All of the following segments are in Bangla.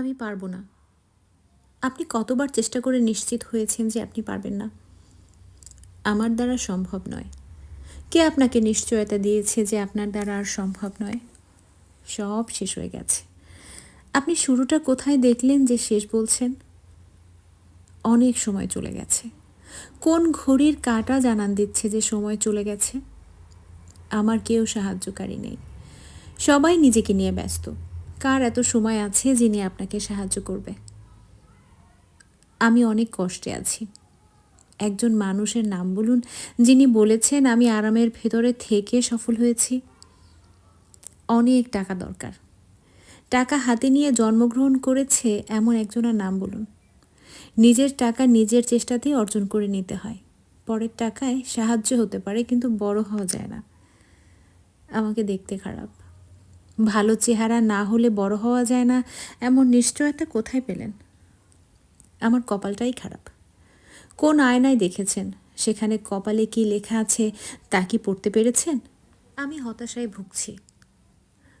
আমি পারব না। আপনি কতবার চেষ্টা করে নিশ্চিত হয়েছেন যে আপনি পারবেন না? আমার দ্বারা সম্ভব নয়। কে আপনাকে নিশ্চয়তা দিয়েছে যে আপনার দ্বারা আর সম্ভব নয়? সব শেষ হয়ে গেছে। আপনি শুরুটা কোথায় দেখলেন যে শেষ বলছেন? অনেক সময় চলে গেছে। কোন ঘড়ির কাটা জানান দিচ্ছে যে সময় চলে গেছে? আমার কেউ সাহায্যকারী নেই। সবাই নিজেকে নিয়ে ব্যস্ত। কার এত সময় আছে যিনি আপনাকে সাহায্য করবে? আমি অনেক কষ্টে আছি। একজন মানুষের নাম বলুন, যিনি বলেছেন আমি আরামের ভেতরে থেকে সফল হয়েছি। অনেক টাকা দরকার। টাকা হাতে নিয়ে জন্মগ্রহণ করেছে এমন একজনের নাম বলুন। নিজের টাকা নিজের চেষ্টাতেই অর্জন করে নিতে হয়। পরের টাকায় সাহায্য হতে পারে, কিন্তু বড় হওয়া যায় না। আমাকে দেখতে খারাপ। ভালো চেহারা না হলে বড় হওয়া যায় না, এমন নিশ্চয়তা কোথায় পেলেন? আমার কপালটাই খারাপ। কোন আয়নায় দেখেছেন? সেখানে কপালে কি লেখা আছে তা কি পড়তে পেরেছেন? আমি হতাশায় ভুগছি।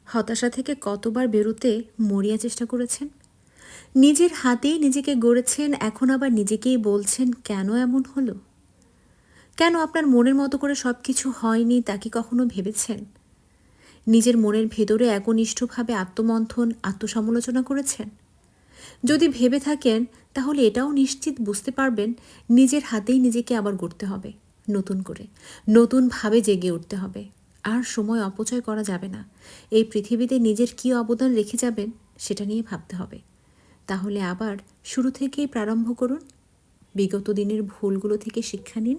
হতাশা থেকে কতবার বেরোতে মরিয়া চেষ্টা করেছেন? নিজের হাতেই নিজেকে গড়েছেন, এখন আবার নিজেকেই বলছেন, কেন এমন হলো? কেন আপনার মনের মতো করে সব কিছু হয়নি তা কি কখনো ভেবেছেন? নিজের মনের ভেতরে একনিষ্ঠভাবে আত্মমন্থন, আত্মসমালোচনা করেছেন? যদি ভেবে থাকেন, তাহলে এটাও নিশ্চিত বুঝতে পারবেন, নিজের হাতেই নিজেকে আবার গড়তে হবে, নতুন করে। নতুনভাবে জেগে উঠতে হবে। আর সময় অপচয় করা যাবে না। এই পৃথিবীতে নিজের কী অবদান রেখে যাবেন, সেটা নিয়ে ভাবতে হবে। তাহলে আবার শুরু থেকেই প্রারম্ভ করুন। বিগত দিনের ভুলগুলো থেকে শিক্ষা নিন।